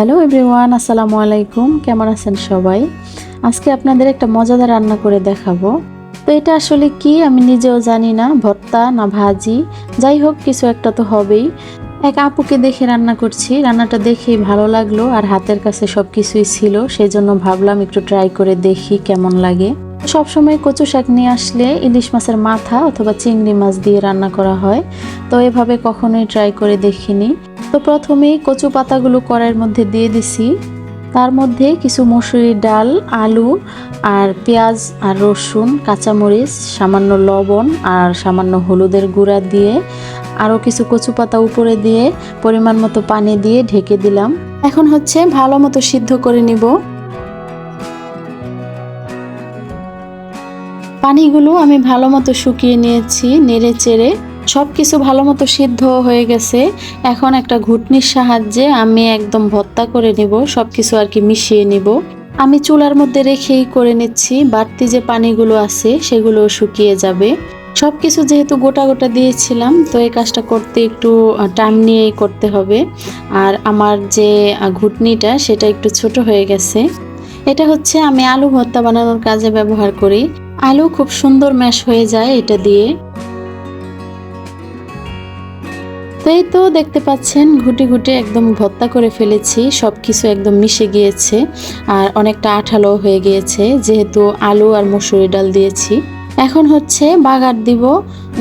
Hello everyone আসসালামু আলাইকুম কেমন আছেন সবাই? আজকে আপনাদের একটা মজাদার রান্না করে দেখাবো। তো এটা আসলে কি আমি নিজেও জানি না, ভর্তা না ভাজি। যাই হোক, কিছু একটা তো হবেই। এক আপুকে দেখে রান্না করছি। রান্নাটা দেখেই ভালো লাগল আর হাতের কাছে সব কিছুই ছিল। সেই জন্য ভাবলাম একটু ট্রাই করে দেখি কেমন লাগে। সবসময় কচু শাক নিয়ে আসলে ইলিশ মাছের মাথা অথবা চিংড়ি মাছ দিয়ে রান্না করা হয়। তো এভাবে কখনোই ট্রাই করে দেখিনি। তো প্রথমেই কচু পাতাগুলো কড়াইয়ের মধ্যে দিয়ে দিছি। তার মধ্যে কিছু মসুরির ডাল, আলু আর পেঁয়াজ আর রসুন, কাঁচামরিচ, সামান্য লবণ আর সামান্য হলুদের গুঁড়া দিয়ে আরও কিছু কচু পাতা উপরে দিয়ে পরিমাণ মতো পানি দিয়ে ঢেকে দিলাম। এখন হচ্ছে ভালো মতো সিদ্ধ করে নিব। পানিগুলো আমি ভালো মতো শুকিয়ে নিয়েছি নেড়ে চেড়ে। সব কিছু ভালো মতো সিদ্ধ হয়ে গেছে। এখন একটা ঘুটনির সাহায্যে আমি একদম ভত্তা করে নিব সব কিছু আর কি মিশিয়ে নিব। আমি চুলার মধ্যে রেখেই করে নিচ্ছি, বাড়তি যে পানিগুলো আছে সেগুলো শুকিয়ে যাবে। সব কিছু যেহেতু গোটা গোটা দিয়েছিলাম, তো এই কাজটা করতে একটু টাইম নিয়েই করতে হবে। আর আমার যে ঘুটনিটা সেটা একটু ছোট হয়ে গেছে। এটা হচ্ছে আমি আলু ভর্তা বানানোর কাজে ব্যবহার করি। আলু খুব সুন্দর ম্যাশ হয়ে যায় এটা দিয়ে। এই তো দেখতে পাচ্ছেন ঘুটে ঘুটে একদম ভত্তা করে ফেলেছি সব কিছু একদম মিশে গিয়েছে আর অনেকটা আঠালো হয়ে গিয়েছে, যেহেতু আলু আর মসুরি ডাল দিয়েছি। এখন হচ্ছে বাগার দিব,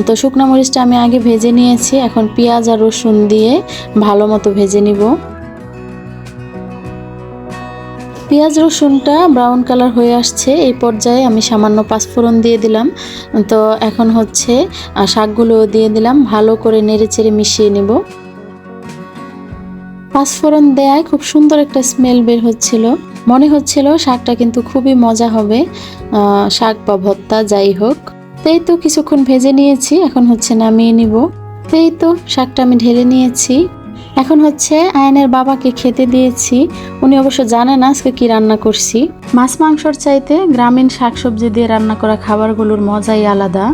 তো শুকনো মরিচটা আমি আগে ভেজে নিয়েছি, এখন পেঁয়াজ আর রসুন দিয়ে ভালো মতো ভেজে নিব। পেঁয়াজ রসুনটা ব্রাউন কালার হয়ে আসছে, এই পর্যায়ে আমি সামান্য পাঁচফোড়ন দিয়ে দিলাম। তো এখন হচ্ছে শাকগুলো দিয়ে দিলাম, ভালো করে নেড়ে চেড়ে মিশিয়ে নেব। পাঁচফোড়ন দেয়ায় খুব সুন্দর একটা স্মেল বের হচ্ছিল। মনে হচ্ছিল শাকটা কিন্তু খুবই মজা হবে শাক বা ভর্তা, যাই হোক। তো এই তো কিছুক্ষণ ভেজে নিয়েছি, এখন হচ্ছে নামিয়ে নিব। তো এই তো শাকটা আমি ঢেলে নিয়েছি। এখন হচ্ছে আয়নের বাবাকে খেতে দিয়েছি। উনি অবশ্য জানে না আজকে কি রান্না করছি। মাছ মাংসর চাইতে গ্রামীণ শাকসবজি দিয়ে রান্না করা খাবারগুলোর মজাই আলাদা।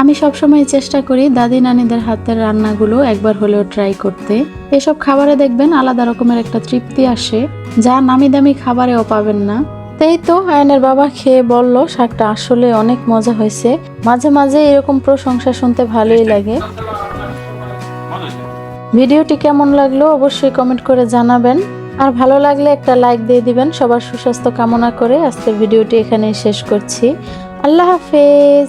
আমি সবসময় চেষ্টা করি দাদি নানিদের হাতের রান্নাগুলো একবার হলেও ট্রাই করতে। এসব খাবারে দেখবেন আলাদা রকমের একটা তৃপ্তি আসে, যা নামি দামি খাবারেও পাবেন না। তাই তো আয়নের বাবা খেয়ে বলল, শাকটা আসলে অনেক মজা হয়েছে। মাঝে মাঝে এরকম প্রশংসা শুনতে ভালোই লাগে। ভিডিওটি কেমন লাগল অবশ্যই কমেন্ট করে জানাবেন। আর ভালো লাগলে একটা লাইক দিয়ে দিবেন। সবার সুস্বাস্থ্য কামনা করে আজকের ভিডিওটি এখানেই শেষ করছি। আল্লাহ হাফেজ।